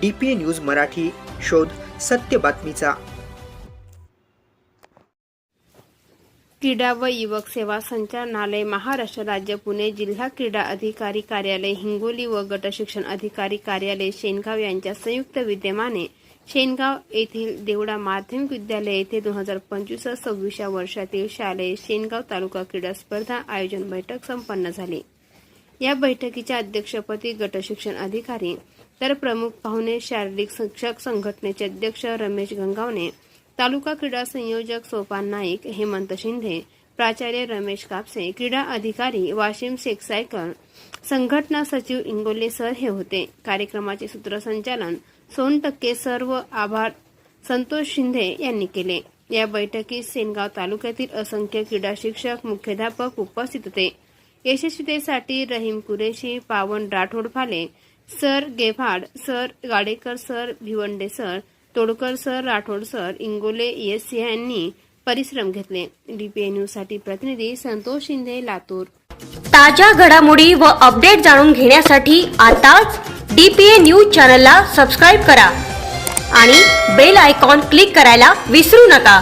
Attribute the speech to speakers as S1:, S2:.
S1: D P A news Marathi शोध सत्य बातमीचा.
S2: क्रीडा व युवक सेवा संचालनालय महाराष्ट्र राज्य पुणे जिल्हा क्रीडा अधिकारी कार्यालय हिंगोली व गट शिक्षण अधिकारी कार्यालय शेनगाव यांच्या संयुक्त विद्यमाने शेनगाव येथील देवडा माध्यमिक विद्यालय येथे दोन हजार पंचवीस सव्वीसच्या वर्षातील शालेय शेनगाव तालुका क्रीडा स्पर्धा आयोजन बैठक संपन्न झाली. या बैठकीच्या अध्यक्षपदी गटशिक्षण अधिकारी तर प्रमुख पाहुणे शारीरिक शिक्षक संघटनेचे अध्यक्ष रमेश गंगावणे तालुका क्रीडा संयोजक सोपान नाईक हेमंत शिंदे प्राचार्य रमेश कापसे क्रीडा अधिकारी वाशिम शेखसायकर संघटना सचिव इंगोले सर हे होते. कार्यक्रमाचे सूत्रसंचालन सोन टक्के सर्व आभार संतोष शिंदे यांनी केले. या बैठकीत सेनगाव तालुक्यातील असंख्य क्रीडा शिक्षक मुख्याध्यापक उपस्थित होते. यशस्वीतेसाठी Rahim Qureshi Pawan Rathod Phale sir Gephad sir Gadekar sir Bhiwande sir Todkar sir Rathod sir Ingole S यांनी परिश्रम घेतले. डीपीए न्यूजसाठी प्रतिनिधी संतोष शिंदे लातूर.
S3: ताज्या घडामोडी व अपडेट जाणून घेण्यासाठी आताच डीपीए न्यूज चॅनलला सबस्क्राईब करा आणि बेल आयकॉन क्लिक करायला विसरू नका.